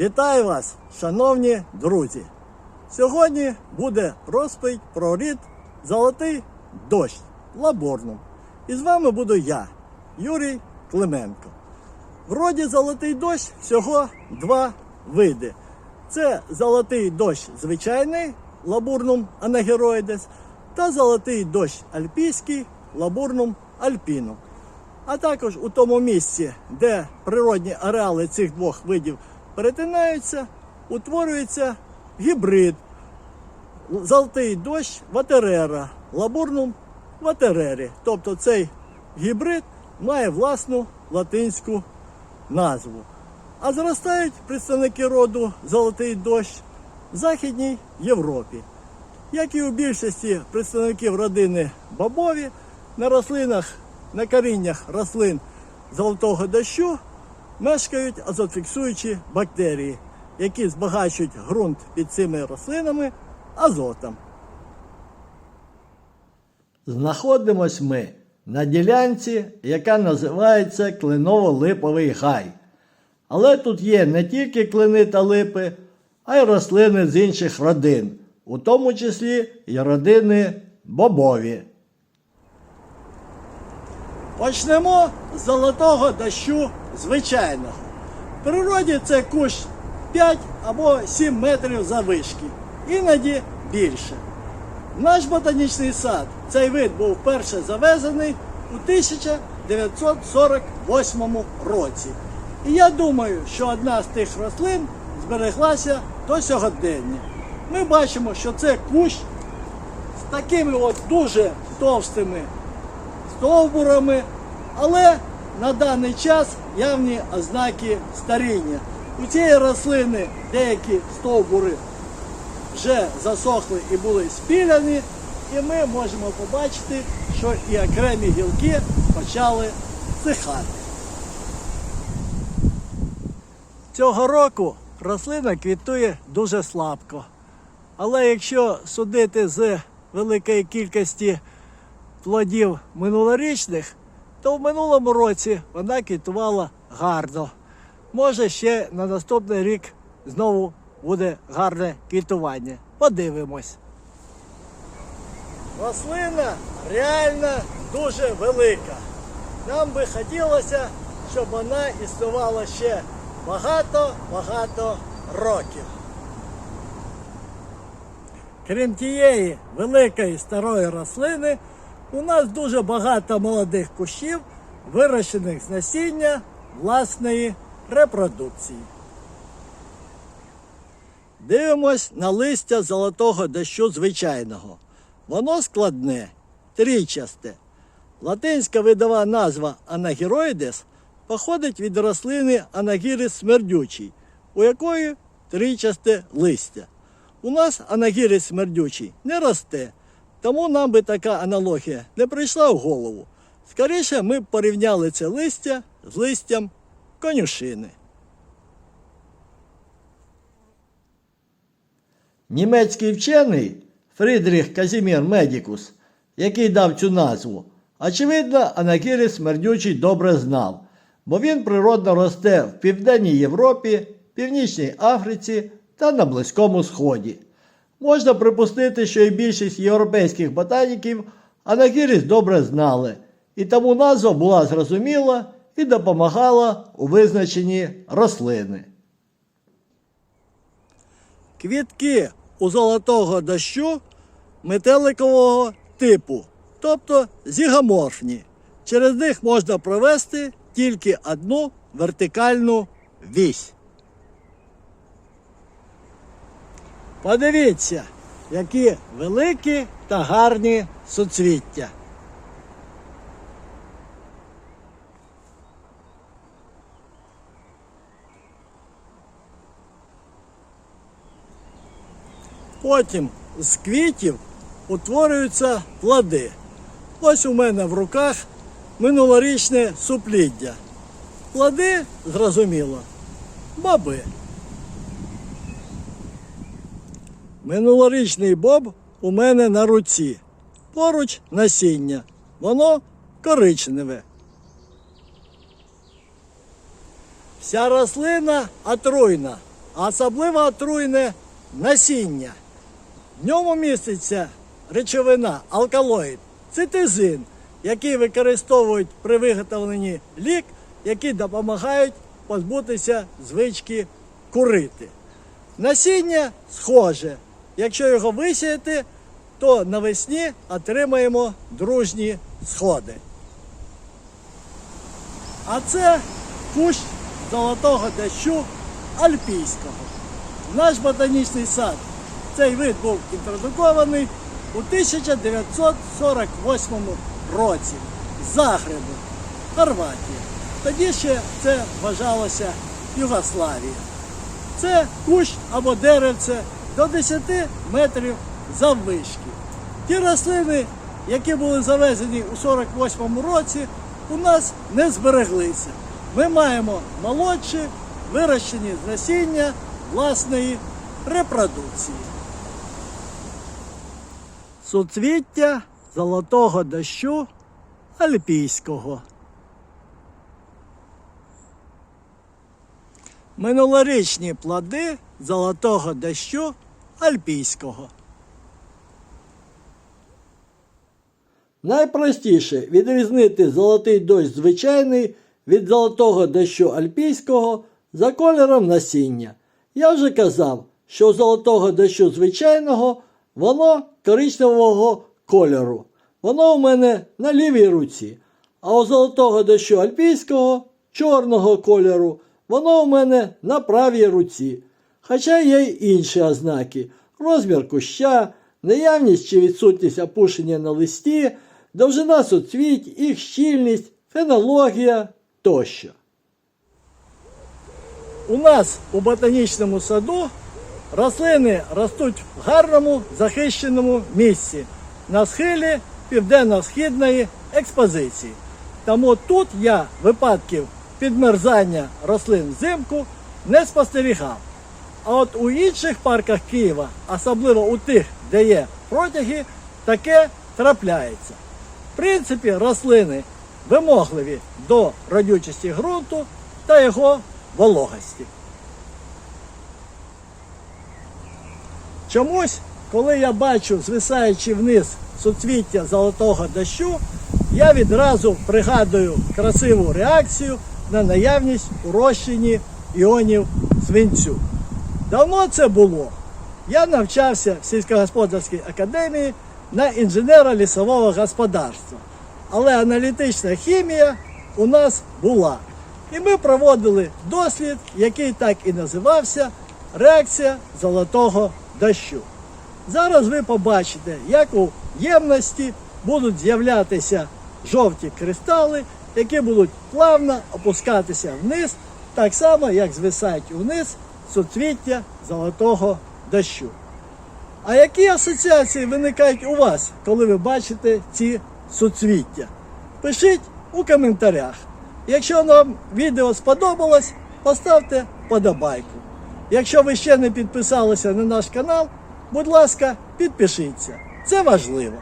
Вітаю вас, шановні друзі! Сьогодні буде розповідь про рід Золотий дощ Лаборном. І з вами буду я, Юрій Клименко. В роді Золотий дощ всього два види. Це золотий дощ звичайний лабурнум анагероїдес та золотий дощ альпійський лабурнум альпінум. А також у тому місці, де природні ареали цих двох видів перетинаються, утворюється гібрид золотий дощ ватерера, лабурнум ватерері. Тобто цей гібрид має власну латинську назву. А зростають представники роду золотий дощ в Західній Європі. Як і у більшості представників родини бобові, на рослинах, на коріннях рослин золотого дощу мешкають азотфіксуючі бактерії, які збагачують ґрунт під цими рослинами азотом. Знаходимось ми на ділянці, яка називається Клиново-липовий гай. Але тут є не тільки клини та липи, а й рослини з інших родин, у тому числі й родини бобові. Почнемо з золотого дощу звичайного. В природі це кущ 5 або 7 метрів завишки, іноді більше. Наш ботанічний сад цей вид був вперше завезений у 1948 році. І я думаю, що одна з тих рослин збереглася до сьогодення. Ми бачимо, що це кущ з такими от дуже товстими стовбурами, але на даний час явні ознаки старіння. У цієї рослини деякі стовбури вже засохли і були спіляні, і ми можемо побачити, що і окремі гілки почали сихати. Цього року рослина квітує дуже слабко. Але якщо судити з великої кількості плодів минулорічних, то в минулому році вона квітувала гарно. Може, ще на наступний рік знову буде гарне квітування. Подивимось. Рослина реально дуже велика. Нам би хотілося, щоб вона існувала ще багато-багато років. Крім тієї великої старої рослини, у нас дуже багато молодих кущів, вирощених з насіння власної репродукції. Дивимось на листя золотого дощу звичайного. Воно складне, трійчасте. Латинська видова назва анагіроїдес походить від рослини анагірис смердючий, у якої трійчасте листя. У нас анагірис смердючий не росте, тому нам би така аналогія не прийшла в голову. Скоріше ми б порівняли це листя з листям конюшини. Німецький вчений Фрідріх Казімір Медікус, який дав цю назву, очевидно, Анагірис смердючий добре знав, бо він природно росте в Південній Європі, Північній Африці та на Близькому Сході. Можна припустити, що і більшість європейських ботаніків Анагірис добре знали, і тому назва була зрозуміла і допомагала у визначенні рослини. Квітки у золотого дощу метеликового типу, тобто зігоморфні. Через них можна провести тільки одну вертикальну вісь. Подивіться, які великі та гарні суцвіття. Потім з квітів утворюються плоди. Ось у мене в руках минулорічне супліддя. Плоди, зрозуміло, боби. Минулорічний боб у мене на руці. Поруч насіння. Воно коричневе. Вся рослина отруйна, а особливо отруйне насіння. В ньому міститься речовина алкалоїд, цитизин, який використовують при виготовленні лік, які допомагають позбутися звички курити. Насіння схоже. Якщо його висіяти, то навесні отримаємо дружні сходи. А це кущ золотого дощу альпійського. Наш ботанічний сад. Цей вид був інтродукований у 1948 році з Загребу, Хорватія. Тоді ще це вважалося Югославія. Це кущ або деревце до 10 метрів заввишки. Ті рослини, які були завезені у 48-му році, у нас не збереглися. Ми маємо молодші, вирощені з насіння власної репродукції. Суцвіття золотого дощу альпійського. Минулорічні плоди золотого дощу альпійського. Найпростіше відрізнити золотий дощ звичайний від золотого дощу альпійського за кольором насіння. Я вже казав, що у золотого дощу звичайного воно коричневого кольору. Воно у мене на лівій руці. А у золотого дощу альпійського чорного кольору. Воно у мене на правій руці. Хоча є й інші ознаки: розмір куща, наявність чи відсутність опушення на листі, довжина суцвіть, їх щільність, фенологія тощо. У нас у ботанічному саду рослини ростуть в гарному захищеному місці на схилі південно-східної експозиції. Тому тут я випадків підмерзання рослин взимку не спостерігав. А от у інших парках Києва, особливо у тих, де є протяги, таке трапляється. В принципі, рослини вимогливі до родючості ґрунту та його вологості. Чомусь, коли я бачу звисаючи вниз суцвіття золотого дощу, я відразу пригадую красиву реакцію на наявність у розчині іонів свинцю. Давно це було. Я навчався в сільськогосподарській академії на інженера лісового господарства. Але аналітична хімія у нас була. І ми проводили дослід, який так і називався реакція золотого дощу. Зараз ви побачите, як у ємності будуть з'являтися жовті кристали, які будуть плавно опускатися вниз, так само, як звисають вниз суцвіття золотого дощу. А які асоціації виникають у вас, коли ви бачите ці суцвіття? Пишіть у коментарях. Якщо вам відео сподобалось, поставте подобайку. Якщо ви ще не підписалися на наш канал, будь ласка, підпишіться. Це важливо.